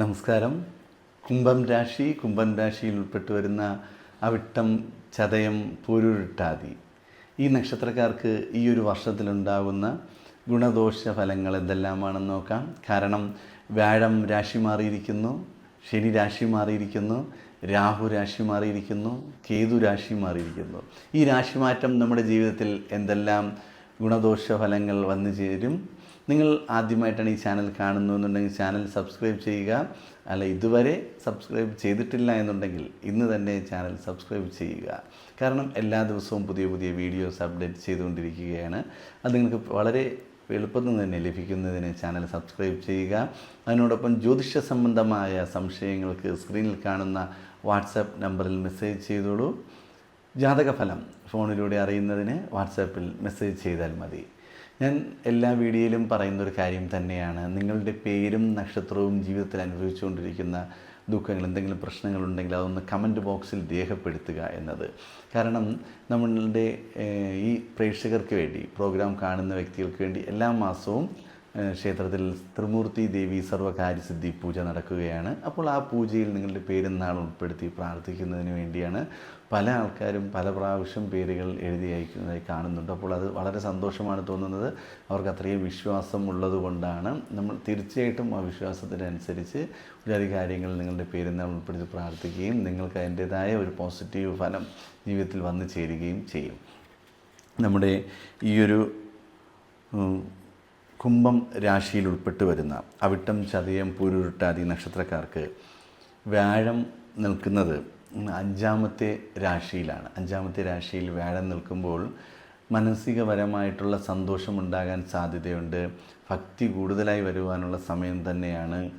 നമസ്കാരം. കുംഭം രാശി കുംഭം രാശിയിൽ ഉൾപ്പെട്ടു വരുന്ന അവിട്ടം ചതയം പൂരുരുട്ടാതി. ഈ നക്ഷത്രക്കാർക്ക് ഈ ഒരു വർഷത്തിലുണ്ടാകുന്ന ഗുണദോഷ ഫലങ്ങൾ എന്തെല്ലാമാണെന്ന് നോക്കാം. കാരണം വ്യാഴം രാശി മാറിയിരിക്കുന്നു ശനി രാശി മാറിയിരിക്കുന്നു രാഹു രാശി മാറിയിരിക്കുന്നു കേതു രാശി മാറിയിരിക്കുന്നു. ഈ രാശിമാറ്റം നമ്മുടെ ജീവിതത്തിൽ എന്തെല്ലാം ഗുണദോഷ ഫലങ്ങൾ വന്നു ചേരും? നിങ്ങൾ ആദ്യമായിട്ടാണ് ഈ ചാനൽ കാണുന്നു എന്നുണ്ടെങ്കിൽ ചാനൽ സബ്സ്ക്രൈബ് ചെയ്യുക. അല്ല ഇതുവരെ സബ്സ്ക്രൈബ് ചെയ്തിട്ടില്ല എന്നുണ്ടെങ്കിൽ ഇന്ന് തന്നെ ചാനൽ സബ്സ്ക്രൈബ് ചെയ്യുക. കാരണം എല്ലാ ദിവസവും പുതിയ പുതിയ വീഡിയോസ് അപ്ഡേറ്റ് ചെയ്തുകൊണ്ടിരിക്കുകയാണ്. അത് നിങ്ങൾക്ക് വളരെ എളുപ്പത്തിൽ തന്നെ ലഭിക്കുന്നതിന് ചാനൽ സബ്സ്ക്രൈബ് ചെയ്യുക. അതിനോടൊപ്പം ജ്യോതിഷ സംബന്ധമായ സംശയങ്ങൾക്ക് സ്ക്രീനിൽ കാണുന്ന വാട്സാപ്പ് നമ്പറിൽ മെസ്സേജ് ചെയ്തോളൂ. ജാതകഫലം ഫോണിലൂടെ അറിയുന്നതിന് വാട്സാപ്പിൽ മെസ്സേജ് ചെയ്താൽ മതി. ഞാൻ എല്ലാ വീഡിയോയിലും പറയുന്ന ഒരു കാര്യം തന്നെയാണ്. നിങ്ങളുടെ പേരും നക്ഷത്രവും ജീവിതത്തിൽ അനുഭവിച്ചുകൊണ്ടിരിക്കുന്ന ദുഃഖങ്ങൾ എന്തെങ്കിലും പ്രശ്നങ്ങളുണ്ടെങ്കിൽ അതൊന്ന് കമന്റ് ബോക്സിൽ രേഖപ്പെടുത്തുക എന്നത്. കാരണം നമ്മളുടെ ഈ പ്രേക്ഷകർക്ക് വേണ്ടി പ്രോഗ്രാം കാണുന്ന വ്യക്തികൾക്ക് വേണ്ടി എല്ലാ മാസവും ക്ഷേത്രത്തിൽ ത്രിമൂർത്തി ദേവി സർവകാര്യസിദ്ധി പൂജ നടക്കുകയാണ്. അപ്പോൾ ആ പൂജയിൽ നിങ്ങളുടെ പേര് നാൾ ഉൾപ്പെടുത്തി പ്രാർത്ഥിക്കുന്നതിന് വേണ്ടിയാണ് പല ആൾക്കാരും പല പ്രാവശ്യം പേരുകൾ എഴുതി അയക്കുന്നതായി കാണുന്നുണ്ട്. അപ്പോൾ അത് വളരെ സന്തോഷമാണ് തോന്നുന്നത്. അവർക്ക് അത്രയും വിശ്വാസം ഉള്ളതുകൊണ്ടാണ്. നമ്മൾ തീർച്ചയായിട്ടും ആ വിശ്വാസത്തിനനുസരിച്ച് ഒരുപാട് കാര്യങ്ങൾ നിങ്ങളുടെ പേരുന്നാൾ ഉൾപ്പെടുത്തി പ്രാർത്ഥിക്കുകയും നിങ്ങൾക്ക് അതിന്റേതായ ഒരു പോസിറ്റീവ് ഫലം ജീവിതത്തിൽ വന്നു ചേരുകയും ചെയ്യും. നമ്മുടെ ഈ ഒരു ഉം, കുംഭം രാശിയിൽ ഉൾപ്പെട്ട് വരുന്ന അവിട്ടം ചതയം പൂരുരുട്ടാതി നക്ഷത്രക്കാർക്ക് വ്യാഴം നിൽക്കുന്നത് അഞ്ചാമത്തെ രാശിയിലാണ്. അഞ്ചാമത്തെ രാശിയിൽ വ്യാഴം നിൽക്കുമ്പോൾ മാനസികപരമായിട്ടുള്ള സന്തോഷമുണ്ടാകാൻ സാധ്യതയുണ്ട്. ഭക്തി കൂടുതലായി വരുവാനുള്ള സമയം തന്നെയാണ്.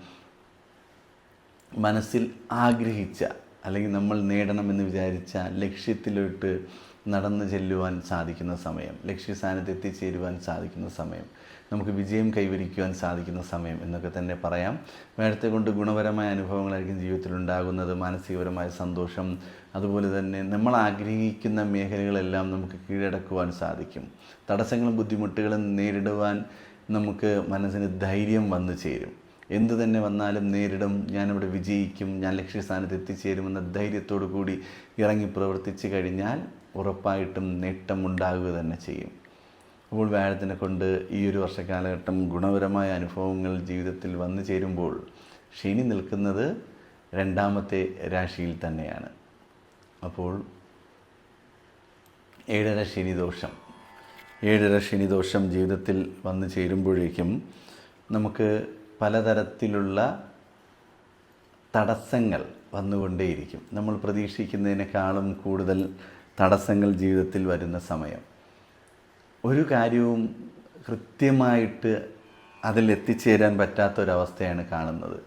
മനസ്സിൽ ആഗ്രഹിച്ച അല്ലെങ്കിൽ നമ്മൾ നേടണമെന്ന് വിചാരിച്ച ലക്ഷ്യത്തിലോട്ട് നടന്നു ചെല്ലുവാൻ സാധിക്കുന്ന സമയം ലക്ഷ്യസ്ഥാനത്ത് എത്തിച്ചേരുവാൻ സാധിക്കുന്ന സമയം നമുക്ക് വിജയം കൈവരിക്കുവാൻ സാധിക്കുന്ന സമയം എന്നൊക്കെ തന്നെ പറയാം. വേഴത്തെ കൊണ്ട് ഗുണപരമായ അനുഭവങ്ങളായിരിക്കും ജീവിതത്തിൽ ഉണ്ടാകുന്നത്. മാനസികപരമായ സന്തോഷം അതുപോലെ തന്നെ നമ്മൾ ആഗ്രഹിക്കുന്ന മേഖലകളെല്ലാം നമുക്ക് കീഴടക്കുവാൻ സാധിക്കും. തടസ്സങ്ങളും ബുദ്ധിമുട്ടുകളും നേരിടുവാൻ നമുക്ക് മനസ്സിന് ധൈര്യം വന്നു ചേരും. എന്തു തന്നെ വന്നാലും നേരിടും. ഞാനിവിടെ വിജയിക്കും. ഞാൻ ലക്ഷ്യസ്ഥാനത്ത് എത്തിച്ചേരുമെന്ന ധൈര്യത്തോടു കൂടി ഇറങ്ങി പ്രവർത്തിച്ചു കഴിഞ്ഞാൽ ഉറപ്പായിട്ടും നേട്ടം ഉണ്ടാകുക തന്നെ ചെയ്യും. അപ്പോൾ വ്യാഴത്തിനെ കൊണ്ട് ഈ ഒരു വർഷക്കാലഘട്ടം ഗുണപരമായ അനുഭവങ്ങൾ ജീവിതത്തിൽ വന്നു ചേരുമ്പോൾ ശനി നിൽക്കുന്നത് രണ്ടാമത്തെ രാശിയിൽ തന്നെയാണ്. അപ്പോൾ ഏഴര ശനിദോഷം ഏഴര ശനിദോഷം ജീവിതത്തിൽ വന്നു ചേരുമ്പോഴേക്കും നമുക്ക് പലതരത്തിലുള്ള തടസ്സങ്ങൾ വന്നുകൊണ്ടേയിരിക്കും. നമ്മൾ പ്രതീക്ഷിക്കുന്നതിനേക്കാളും കൂടുതൽ തടസ്സങ്ങൾ ജീവിതത്തിൽ വരുന്ന സമയം. ഒരു കാര്യവും കൃത്യമായിട്ട് അതിൽ എത്തിച്ചേരാൻ പറ്റാത്തൊരവസ്ഥയാണ് കാണുന്നത്.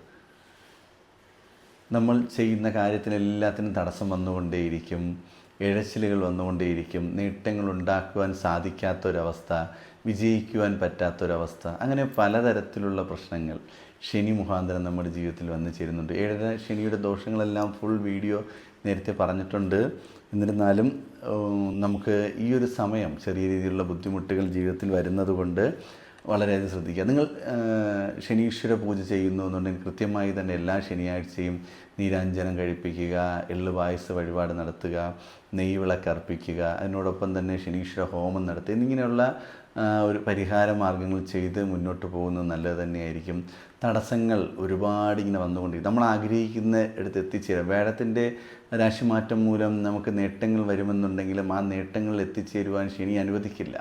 നമ്മൾ ചെയ്യുന്ന കാര്യത്തിനെല്ലാത്തിനും തടസ്സം വന്നുകൊണ്ടേയിരിക്കും ഇഴച്ചിലുകൾ വന്നുകൊണ്ടേയിരിക്കും നേട്ടങ്ങൾ ഉണ്ടാക്കുവാൻ സാധിക്കാത്തൊരവസ്ഥ വിജയിക്കുവാൻ പറ്റാത്തൊരവസ്ഥ അങ്ങനെ പലതരത്തിലുള്ള പ്രശ്നങ്ങൾ ശനി മുഖാന്തരം നമ്മുടെ ജീവിതത്തിൽ വന്നു ചേരുന്നുണ്ട്. ഏഴര ശനിയുടെ ദോഷങ്ങളെല്ലാം ഫുൾ വീഡിയോ നേരത്തെ പറഞ്ഞിട്ടുണ്ട്. എന്നിരുന്നാലും നമുക്ക് ഈ ഒരു സമയം ചെറിയ രീതിയിലുള്ള ബുദ്ധിമുട്ടുകൾ ജീവിതത്തിൽ വരുന്നത് കൊണ്ട് വളരെയധികം ശ്രദ്ധിക്കുക. നിങ്ങൾ ശനീശ്വര പൂജ ചെയ്യുന്നു എന്നുണ്ടെങ്കിൽ കൃത്യമായി തന്നെ എല്ലാ ശനിയാഴ്ചയും നീരാഞ്ജനം കഴിപ്പിക്കുക എള്ളു പായസ വഴിപാട് നടത്തുക നെയ്വിളക്ക് അർപ്പിക്കുക അതിനോടൊപ്പം തന്നെ ശനീശ്വര ഹോമം നടത്തുക. എന്നിങ്ങനെയുള്ള ഒരു പരിഹാര മാർഗങ്ങൾ ചെയ്ത് മുന്നോട്ട് പോകുന്നത് നല്ലത് തന്നെയായിരിക്കും. തടസ്സങ്ങൾ ഒരുപാട് ഇങ്ങനെ വന്നുകൊണ്ടിരിക്കും. നമ്മൾ ആഗ്രഹിക്കുന്ന അടുത്ത് എത്തിച്ചേരാം. വേടത്തിന്റെ രാശിമാറ്റം മൂലം നമുക്ക് നേട്ടങ്ങൾ വരുമെന്നുണ്ടെങ്കിലും ആ നേട്ടങ്ങളിൽ എത്തിച്ചേരുവാൻ ശനി അനുവദിക്കില്ല.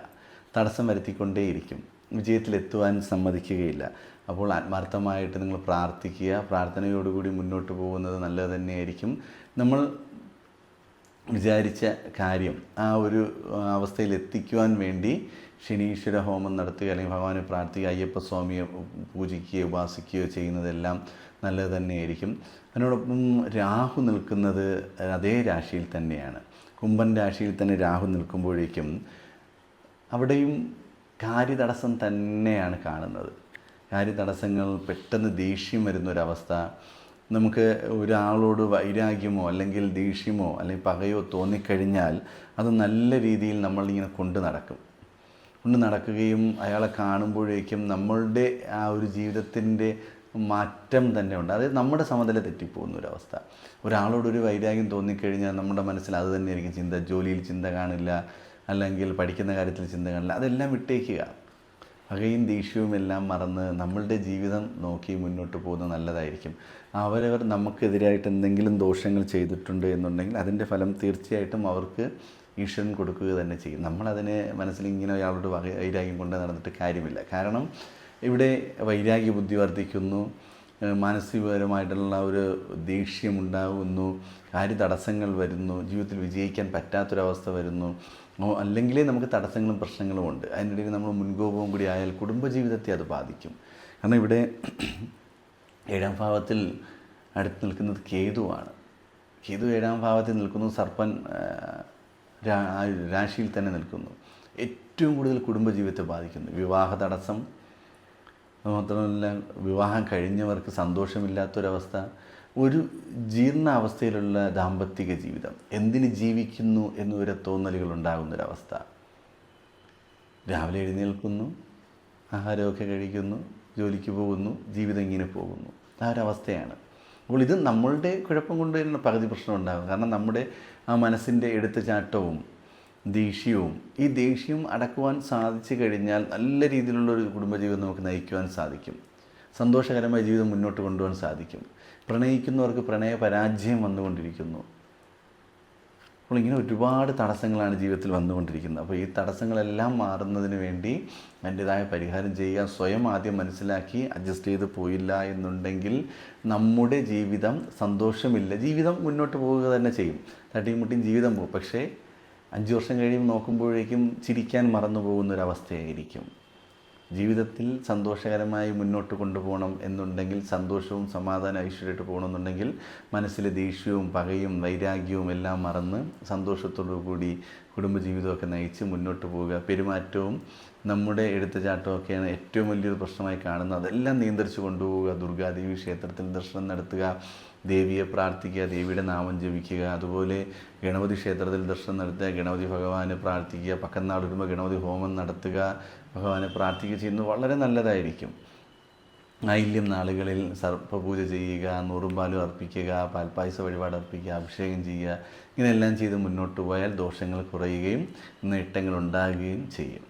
തടസ്സം വരുത്തിക്കൊണ്ടേയിരിക്കും. വിജയത്തിലെത്തുവാൻ സമ്മതിക്കുകയില്ല. അപ്പോൾ ആത്മാർത്ഥമായിട്ട് നിങ്ങൾ പ്രാർത്ഥിക്കുക. പ്രാർത്ഥനയോടുകൂടി മുന്നോട്ട് പോകുന്നത് നല്ലത് തന്നെയായിരിക്കും. നമ്മൾ വിചാരിച്ച കാര്യം ആ ഒരു അവസ്ഥയിൽ എത്തിക്കുവാൻ വേണ്ടി ശനീശ്വര ഹോമം നടത്തുക അല്ലെങ്കിൽ ഭഗവാനെ പ്രാർത്ഥിക്കുക അയ്യപ്പ സ്വാമിയെ പൂജിക്കുകയോ ഉപാസിക്കുകയോ ചെയ്യുന്നതെല്ലാം നല്ലത് തന്നെയായിരിക്കും. അതിനോടൊപ്പം രാഹു നിൽക്കുന്നത് അതേ രാശിയിൽ തന്നെയാണ്. കുംഭൻ രാശിയിൽ തന്നെ രാഹു നിൽക്കുമ്പോഴേക്കും അവിടെയും കാര്യതടസ്സം തന്നെയാണ് കാണുന്നത്. കാര്യതടസ്സങ്ങൾ പെട്ടെന്ന് ദേഷ്യം വരുന്നൊരവസ്ഥ. നമുക്ക് ഒരാളോട് വൈരാഗ്യമോ അല്ലെങ്കിൽ ദേഷ്യമോ അല്ലെങ്കിൽ പകയോ തോന്നിക്കഴിഞ്ഞാൽ അത് നല്ല രീതിയിൽ നമ്മളിങ്ങനെ കൊണ്ടു നടക്കും. കൊണ്ട് നടക്കുകയും അയാളെ കാണുമ്പോഴേക്കും നമ്മളുടെ ആ ഒരു ജീവിതത്തിന്റെ മാറ്റം തന്നെ ഉണ്ട് അതായത് നമ്മുടെ സമതല തെറ്റിപ്പോകുന്ന ഒരവസ്ഥ ഒരാളോടൊരു വൈരാഗ്യം തോന്നിക്കഴിഞ്ഞാൽ നമ്മുടെ മനസ്സിൽ അത് തന്നെയായിരിക്കും ചിന്ത. ജോലിയിൽ ചിന്ത കാണില്ല. അല്ലെങ്കിൽ പഠിക്കുന്ന കാര്യത്തിൽ ചിന്ത അതെല്ലാം വിട്ടേക്കുക. പകയും ദേഷ്യവും എല്ലാം മറന്ന് നമ്മളുടെ ജീവിതം നോക്കി മുന്നോട്ട് പോകുന്നത് നല്ലതായിരിക്കും. അവരവർ നമുക്കെതിരായിട്ട് എന്തെങ്കിലും ദോഷങ്ങൾ ചെയ്തിട്ടുണ്ട് എന്നുണ്ടെങ്കിൽ അതിന്റെ ഫലം തീർച്ചയായിട്ടും അവർക്ക് ഈശ്വരൻ കൊടുക്കുക തന്നെ ചെയ്യും. നമ്മളതിനെ മനസ്സിൽ ഇങ്ങനെ വക- വൈരാഗ്യം കൊണ്ട് നടന്നിട്ട് കാര്യമില്ല. കാരണം ഇവിടെ വൈരാഗ്യ ബുദ്ധി വർദ്ധിക്കുന്നു മാനസികപരമായിട്ടുള്ള ഒരു ദേഷ്യമുണ്ടാകുന്നു കാര്യ തടസ്സങ്ങൾ വരുന്നു ജീവിതത്തിൽ വിജയിക്കാൻ പറ്റാത്തൊരവസ്ഥ വരുന്നു. ഓ, അല്ലെങ്കിലേ നമുക്ക് തടസ്സങ്ങളും പ്രശ്നങ്ങളും ഉണ്ട്. അതിനിടയിൽ നമ്മൾ മുൻകോപവും കൂടി ആയാൽ കുടുംബജീവിതത്തെ അത് ബാധിക്കും. കാരണം ഇവിടെ ഏഴാം ഭാവത്തിൽ അടുത്ത് നിൽക്കുന്നത് കേതുവാണ്. കേതു ഏഴാം ഭാവത്തിൽ നിൽക്കുന്നു സർപ്പൻ രാശിയിൽ തന്നെ നിൽക്കുന്നു. ഏറ്റവും കൂടുതൽ കുടുംബജീവിതത്തെ ബാധിക്കുന്നു. വിവാഹ തടസ്സം മാത്രമല്ല വിവാഹം കഴിഞ്ഞവർക്ക് സന്തോഷമില്ലാത്തൊരവസ്ഥ ഒരു ജീർണാവസ്ഥയിലുള്ള ദാമ്പത്തിക ജീവിതം എന്തിന് ജീവിക്കുന്നു എന്ന് വരെ തോന്നലുകൾ ഉണ്ടാകുന്നൊരവസ്ഥ രാവിലെ എഴുന്നേൽക്കുന്നു ആഹാരമൊക്കെ കഴിക്കുന്നു ജോലിക്ക് പോകുന്നു ജീവിതം ഇങ്ങനെ പോകുന്നു. ആ ഒരവസ്ഥയാണ്. അപ്പോൾ ഇത് നമ്മളുടെ കുഴപ്പം കൊണ്ട് തന്നെ പകുതി പ്രശ്നം ഉണ്ടാകും കാരണം നമ്മുടെ ആ മനസ്സിന്റെ എടുത്തുചാട്ടവും ദേഷ്യവും ഈ ദേഷ്യം അടക്കുവാൻ സാധിച്ചു കഴിഞ്ഞാൽ നല്ല രീതിയിലുള്ള ഒരു കുടുംബജീവിതം നമുക്ക് നയിക്കുവാൻ സാധിക്കും. സന്തോഷകരമായ ജീവിതം മുന്നോട്ട് കൊണ്ടുപോകാൻ സാധിക്കും. പ്രണയിക്കുന്നവർക്ക് പ്രണയ പരാജയം വന്നുകൊണ്ടിരിക്കുന്നു. അപ്പോൾ ഇങ്ങനെ ഒരുപാട് തടസ്സങ്ങളാണ് ജീവിതത്തിൽ വന്നുകൊണ്ടിരിക്കുന്നത്. അപ്പോൾ ഈ തടസ്സങ്ങളെല്ലാം മാറുന്നതിന് വേണ്ടി അതിന്റെതായ പരിഹാരം ചെയ്യുക സ്വയം ആദ്യം മനസ്സിലാക്കി അഡ്ജസ്റ്റ് ചെയ്ത് പോയില്ല എന്നുണ്ടെങ്കിൽ നമ്മുടെ ജീവിതം സന്തോഷമില്ല. ജീവിതം മുന്നോട്ട് പോവുക തന്നെ ചെയ്യും. തട്ടിയും മുട്ടിയും ജീവിതം പോകും. പക്ഷേ അഞ്ച് വർഷം കഴിയുമ്പോൾ നോക്കുമ്പോഴേക്കും ചിരിക്കാൻ മറന്നു പോകുന്നൊരവസ്ഥയായിരിക്കും ജീവിതത്തിൽ സന്തോഷകരമായി മുന്നോട്ട് കൊണ്ടുപോകണം എന്നുണ്ടെങ്കിൽ സന്തോഷവും സമാധാനം ഐശ്വര്യമായിട്ട് പോകണമെന്നുണ്ടെങ്കിൽ മനസ്സിലെ ദേഷ്യവും പകയും വൈരാഗ്യവും എല്ലാം മറന്ന് സന്തോഷത്തോടു കൂടി കുടുംബജീവിതമൊക്കെ നയിച്ച് മുന്നോട്ട് പോവുക. പെരുമാറ്റവും നമ്മുടെ എടുത്തുചാട്ടവും ഏറ്റവും വലിയൊരു പ്രശ്നമായി കാണുന്നത്. അതെല്ലാം നിയന്ത്രിച്ച് കൊണ്ടുപോവുക. ദുർഗാദേവി ക്ഷേത്രത്തിൽ ദർശനം നടത്തുക. ദേവിയെ പ്രാർത്ഥിക്കുക. ദേവിയുടെ നാമം ജപിക്കുക. അതുപോലെ ഗണപതി ക്ഷേത്രത്തിൽ ദർശനം നടത്തുക. ഗണപതി ഭഗവാനെ പ്രാർത്ഥിക്കുക. പക്കന്നാട് വരുമ്പോൾ ഗണപതി ഹോമം നടത്തുക. ഭഗവാനെ പ്രാർത്ഥിക്കുക ചെയ്യുന്നത് വളരെ നല്ലതായിരിക്കും. നൈല്യം നാളുകളിൽ സർപ്പപൂജ ചെയ്യുക നൂറുമ്പാലും അർപ്പിക്കുക പാൽപ്പായസ വഴിപാട് അർപ്പിക്കുക അഭിഷേകം ചെയ്യുക ഇങ്ങനെയെല്ലാം ചെയ്ത് മുന്നോട്ട് പോയാൽ ദോഷങ്ങൾ കുറയുകയും നേട്ടങ്ങൾ ഉണ്ടാകുകയും ചെയ്യും.